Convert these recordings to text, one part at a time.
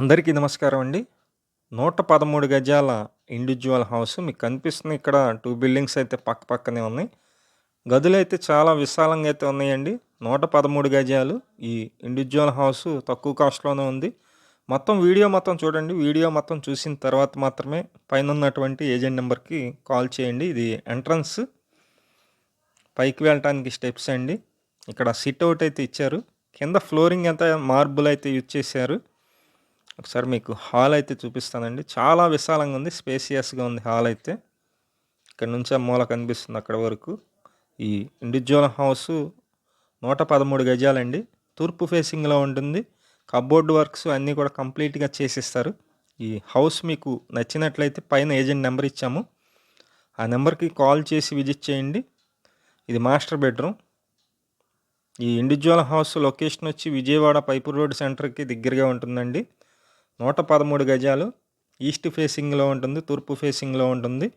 అందరికీ నమస్కారం అండి. నూట పదమూడు గజాల ఇండివిజువల్ హౌస్ మీకు కనిపిస్తుంది ఇక్కడ. టూ బిల్డింగ్స్ అయితే పక్క పక్కనే ఉన్నాయి. గదులు అయితే చాలా విశాలంగా అయితే ఉన్నాయండి. నూట పదమూడు గజాలు ఈ ఇండివిజువల్ హౌస్ తక్కువ కాస్ట్లోనే ఉంది. మొత్తం వీడియో మొత్తం చూడండి. వీడియో మొత్తం చూసిన తర్వాత మాత్రమే పైన ఉన్నటువంటి ఏజెంట్ నెంబర్కి కాల్ చేయండి. ఇది ఎంట్రన్స్ పైకి వెళ్ళటానికి స్టెప్స్ అండి. ఇక్కడ సిట్ అవుట్ అయితే ఇచ్చారు. కింద ఫ్లోరింగ్ అంతా మార్బుల్ అయితే యూజ్ చేశారు. ఒకసారి మీకు హాల్ అయితే చూపిస్తానండి. చాలా విశాలంగా ఉంది. స్పేసియస్గా ఉంది హాల్ అయితే. ఇక్కడ నుంచి ఆ మూల కనిపిస్తుంది అక్కడ వరకు. ఈ ఇండివిజువల్ హౌస్ నూట పదమూడు గజాలండి. తూర్పు ఫేసింగ్లో ఉంటుంది. కబోర్డ్ వర్క్స్ అన్నీ కూడా కంప్లీట్గా చేసిస్తారు. ఈ హౌస్ మీకు నచ్చినట్లయితే పైన ఏజెంట్ నెంబర్ ఇచ్చాము. ఆ నెంబర్కి కాల్ చేసి విజిట్ చేయండి. ఇది మాస్టర్ బెడ్రూమ్. ఈ ఇండివిజువల్ హౌస్ లొకేషన్ వచ్చి విజయవాడ పైపు రోడ్ సెంటర్కి దగ్గరగా ఉంటుందండి. నూట పదమూడు గజాలు ఈస్ట్ ఫేసింగ్లో ఉంటుంది తూర్పు ఫేసింగ్లో ఉంటుంది.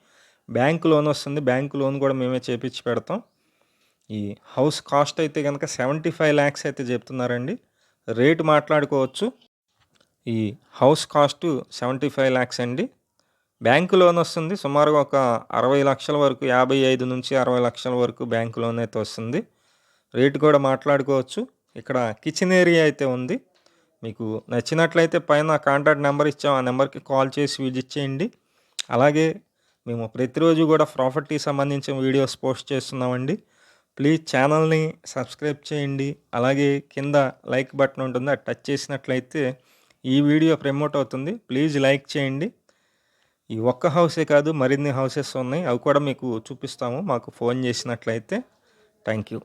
బ్యాంక్ లోన్ వస్తుంది. బ్యాంక్ లోన్ కూడా మేమే చేపించి పెడతాం. ఈ హౌస్ కాస్ట్ అయితే కనుక సెవెంటీ ఫైవ్ ల్యాక్స్ అయితే చెప్తున్నారండి. రేటు మాట్లాడుకోవచ్చు. ఈ house cost seventy five lakhs అండి. బ్యాంకు లోన్ వస్తుంది. సుమారుగా ఒక అరవై లక్షల వరకు యాభై ఐదు నుంచి అరవై లక్షల వరకు బ్యాంకు లోన్ అయితే వస్తుంది. రేటు కూడా మాట్లాడుకోవచ్చు. ఇక్కడ కిచెన్ ఏరియా అయితే ఉంది. మీకు నచ్చినట్లయితే పైన కాంటాక్ట్ నెంబర్ ఇచ్చాం ఆ నెంబర్కి కాల్ చేసి విజిట్ చేయండి. అలాగే మేము ప్రతిరోజు కూడా ప్రాపర్టీ సంబంధించిన వీడియోస్ పోస్ట్ చేస్తున్నామండి. ప్లీజ్ ఛానల్ని సబ్స్క్రైబ్ చేయండి. అలాగే కింద లైక్ బటన్ ఉంటుంది అది టచ్ చేసినట్లయితే ఈ వీడియో ప్రమోట్ అవుతుంది. ప్లీజ్ లైక్ చేయండి. ఈ ఒక్క హౌసే కాదు మరిన్ని హౌసెస్ ఉన్నాయి. అవి కూడా మీకు చూపిస్తాము మాకు ఫోన్ చేసినట్లయితే. Thank you.